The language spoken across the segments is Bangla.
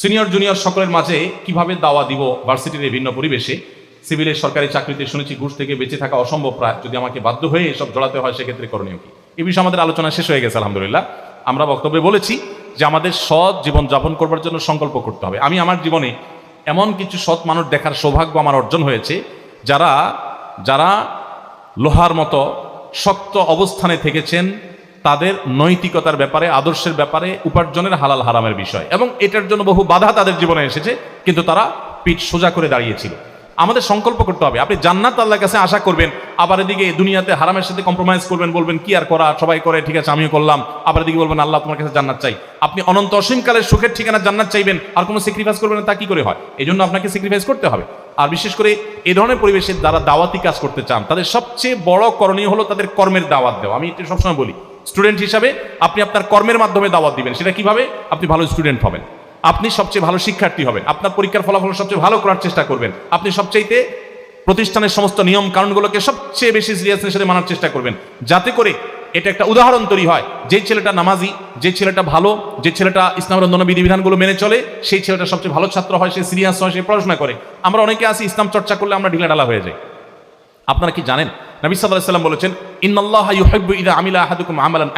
সিনিয়র, জুনিয়র সকলের মাঝে কীভাবে দাওয়া দিব ভার্সিটির বিভিন্ন পরিবেশে? সিভিলের সরকারি চাকরিতে শুনেছি ঘুষ থেকে বেঁচে থাকা অসম্ভব প্রায়। যদি আমাকে বাধ্য হয়ে এসব জড়াতে হয়, সেক্ষেত্রে করণীয় কি? এই বিষয়ে আমাদের আলোচনা শেষ হয়ে গেছে, আলহামদুলিল্লাহ। আমরা বক্তব্যে বলেছি যে আমাদের সৎ জীবন যাপন করবার জন্য সংকল্প করতে হবে। আমি আমার জীবনে এমন কিছু সৎ মানুষ দেখার সৌভাগ্য আমার অর্জন হয়েছে, যারা যারা লোহার মতো শক্ত অবস্থানে থেকেছেন তাদের নৈতিকতার ব্যাপারে, আদর্শের ব্যাপারে উপার্জনের হালাল হারামের বিষয়। এবং এটার জন্য বহু বাধা তাদের জীবনে এসেছে, কিন্তু তারা পিঠ সোজা করে দাঁড়িয়েছিল। আমাদের সংকল্প করতে হবে, আপনি জান্নাত আল্লাহর কাছে আশা করবেন, আবার এদিকে দুনিয়াতে হারামের সাথে কম্প্রোমাইজ করবেন, বলবেন, কি আর করা, সবাই করে, ঠিক আছে, আমিও করলাম। আবার এদিকে বলবেন, আল্লাহ তোমার কাছে জান্নাত চাই। আপনি অনন্ত অসীমকালের সুখের ঠিকানা জান্নাত চাইবেন, আর কোনো স্যাক্রিফাইস করবেন তা কি করে হয়? এই জন্য আপনাকে স্যাক্রিফাইস করতে হবে। আর বিশেষ করে এই ধরনের পরিবেশে যারা দাওয়াতি কাজ করতে চান, তাদের সবচেয়ে বড় করণীয় হলো তাদের কর্মের দাওয়াত দেওয়া। আমি এটা সবসময় বলি স্টুডেন্ট হিসাবে আপনি আপনার কর্মের মাধ্যমে দাওয়াত দিবেন। সেটা কীভাবে? আপনি ভালো স্টুডেন্ট হবেন। আপনি সবচেয়ে ভালো শিক্ষার্থী হবেন। আপনার পরীক্ষার ফলাফল সবচেয়ে ভালো করার চেষ্টা করবেন। আপনি সবচাইতে প্রতিষ্ঠানের সমস্ত নিয়ম কারণগুলোকে সবচেয়ে বেশি সিরিয়াসনেস সাথে মানার চেষ্টা করবেন। যাতে করে এটা একটা উদাহরণ তৈরি হয়। যে ছেলেটা নামাজি, যে ছেলেটা ভালো, যে ছেলেটা ইসলামের অন্যান্য বিধিবিধানগুলো মেনে চলে, সেই ছেলেটা সবচেয়ে ভালো ছাত্র হয়, সে সিরিয়াস হয়, সে পড়াশোনা করে। আমরা অনেকে আছি, ইসলাম চর্চা করলে আমরা ঢিলা ঢালা হয়ে যাই। আপনারা কি জানেন নবী সাল্লাম বলেছেন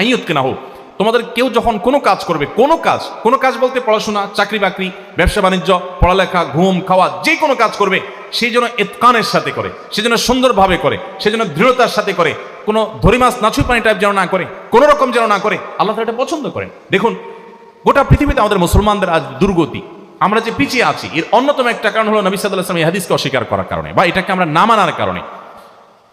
আইয়ুতকিনাহু তোমাদের কেউ যখন কোনো কাজ করবে, কোনো কাজ কোনো কাজ বলতে পড়াশোনা, চাকরি বাকরি, ব্যবসা বাণিজ্য, পড়ালেখা, ঘুম, খাওয়া, যে কোনো কাজ করবে সেই জন্য এতকানের সাথে করে, সে যেন সুন্দরভাবে করে, সে যেন দৃঢ়তার সাথে করে, কোনো ধরিমাস নাছুই পানি টাইপ যেন না করে, কোনো রকম যেন না করে, আল্লাহ তাআলা এটা পছন্দ করেন। দেখুন, গোটা পৃথিবীতে আমাদের মুসলমানদের আজ দুর্গতি। আমরা যে পিছিয়ে আছি, এর অন্যতম একটা কারণ হলো নবী সাল্লাহ আসলাম এই হাদিসকে অস্বীকার করার কারণে বা এটাকে আমরা না মানার কারণে।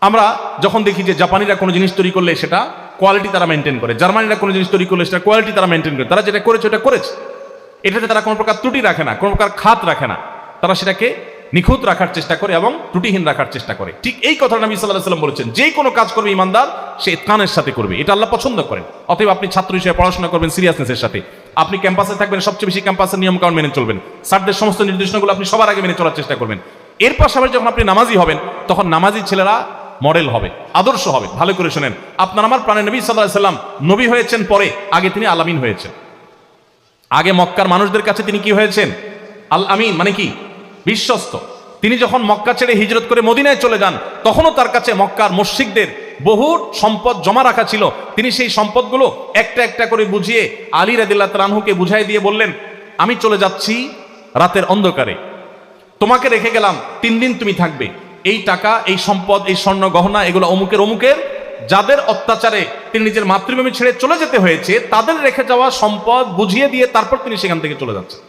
আমরা যখন দেখি যে জাপানিরা কোনো জিনিস তৈরি করলে সেটা কোয়ালিটি তারা মেনটেন করে, জার্মানিরা কোনো জিনিস তৈরি করলে সেটা কোয়ালিটি তারা মেনটেন করে। তারা যেটা করেছে, ওটা করেছে। এটাতে তারা কোনো প্রকার ত্রুটি রাখে না, কোনো প্রকার খাত রাখে না। তারা সেটাকে নিখুঁত রাখার চেষ্টা করে এবং ত্রুটিহীন রাখার চেষ্টা করে। ঠিক এই কথাটা নবী সাল্লাহ সাল্লাম বলেছেন, যে কোনো কাজ করবে ইমানদার, সে কানের সাথে করবে। এটা আল্লাহ পছন্দ করেন। অতএব আপনি ছাত্র হিসেবে পড়াশোনা করবেন সিরিয়াসনেসের সাথে। আপনি ক্যাম্পাসে থাকবেন, সবচেয়ে বেশি ক্যাম্পাসের নিয়ম কারণ মেনে চলবেন। স্যারদের সমস্ত নির্দেশনাগুলো আপনি সবার আগে মেনে চলার চেষ্টা করবেন। এর পাশাপাশি যখন আপনি নামাজি হবেন, তখন নামাজি ছেলেরা মডেল হবে, আদর্শ হবে। ভালো করে শোনেন। আপনার আমার প্রাণে নবী সাল্লাহ সাল্লাম নবী হয়েছেন পরে, আগে তিনি আলামিন হয়েছেন। আগে মক্কার মানুষদের কাছে তিনি কি হয়েছেন? আল আমিন মানে কি? বিশ্বস্ত। তিনি যখন মক্কা ছেড়ে হিজরত করে মদিনায় চলে যান, তখনও তার কাছে মক্কার মসজিদদের বহু সম্পদ জমা রাখা ছিল। তিনি সেই সম্পদগুলো একটা একটা করে বুঝিয়ে আলী রাদিল্লাহ তালানহুকে বুঝাই দিয়ে বললেন, আমি চলে যাচ্ছি রাতের অন্ধকারে। তোমাকে রেখে গেলাম, তিন দিন তুমি থাকবে। এই টাকা, এই সম্পদ, এই স্বর্ণ গহনা, এগুলো অমুকের অমুকের। যাদের অত্যাচারে তিনি নিজের মাতৃভূমি ছেড়ে চলে যেতে হয়েছে, তাদের রেখে যাওয়া সম্পদ বুঝিয়ে দিয়ে তারপর তিনি সেখান থেকে চলে যাচ্ছেন।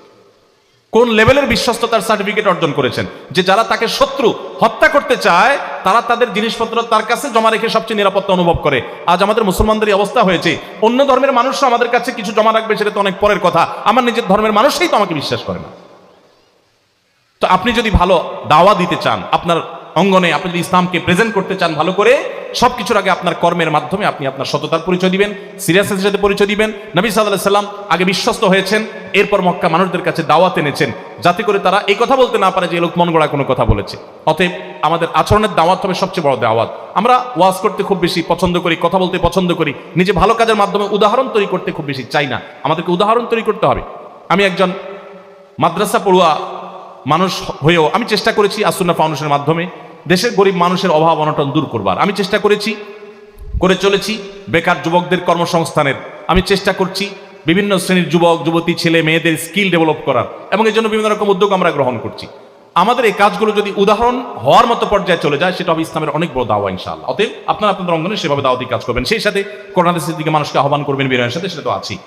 কোন লেভেলের বিশ্বস্ততার সার্টিফিকেট অর্জন করেছেন? যে যারা তাকে শত্রু, হত্যা করতে চায়, তারা তাদের জিনিসপত্র তার কাছে জমা রেখে সবচেয়ে নিরাপত্তা অনুভব করে। আজ আমাদের মুসলমানদের অবস্থা হয়েছে। অন্য ধর্মের মানুষরা আমাদের কাছে কিছু জমা রাখবে সেটা তো অনেক পরের কথা। আমার নিজের ধর্মের মানুষই তো আমাকে বিশ্বাস করে না। তো আপনি যদি ভালো দাওয়া দিতে চান, আপনার অঙ্গনে আপনি যদি ইসলামকে প্রেজেন্ট করতে চান ভালো করে সব কিছুর আগে আপনার কর্মের মাধ্যমে আপনি আপনার সততার পরিচয় দিবেন সিরিয়াসনেসের সাথে পরিচয় দিবেন। নবী সাল্লাহ সাল্লাম আগে বিশ্বস্ত হয়েছেন, এরপর মক্কা মানুষদের কাছে দাওয়াত এনেছেন, যাতে করে তারা এই কথা বলতে না পারে যে লোক মন গড়া কোনো কথা বলেছে। অতএব আমাদের আচরণের দাওয়াত হবে সবচেয়ে বড় দাওয়াত। আমরা ওয়াজ করতে খুব বেশি পছন্দ করি, কথা বলতে পছন্দ করি, নিজে ভালো কাজের মাধ্যমে উদাহরণ তৈরি করতে খুব বেশি চাই না। আমাদেরকে উদাহরণ তৈরি করতে হবে। আমি একজন মাদ্রাসা পড়ুয়া মানুষ হয়েও আমি চেষ্টা করেছি আসুন্না ফাউন্ডেশনের মাধ্যমে। দেশের গরিব মানুষের অভাব অনটন দূর করবার। আমি চেষ্টা করেছি, করে চলেছি, বেকার যুবকদের কর্মসংস্থানের। আমি চেষ্টা করছি বিভিন্ন শ্রেণির যুবক, যুবতী, ছেলে, মেয়েদের স্কিল ডেভেলপ করার এবং এই জন্য বিভিন্ন রকম উদ্যোগ আমরা গ্রহণ করছি। আমাদের এই কাজগুলো যদি উদাহরণ হওয়ার মতো পর্যায়ে চলে যায়, সেটা হবে ইসলামের অনেক বড় দাওয়া, ইনশাআল্লাহ। অতএব আপনারা আপনাদের অঙ্গনে সেভাবে দাওয়াতি কাজ করবেন। সেই সাথে করোনা দেশের দিকে মানুষকে আহ্বান করবেন, বিনয়ের সাথে, সেটা তো আছেই।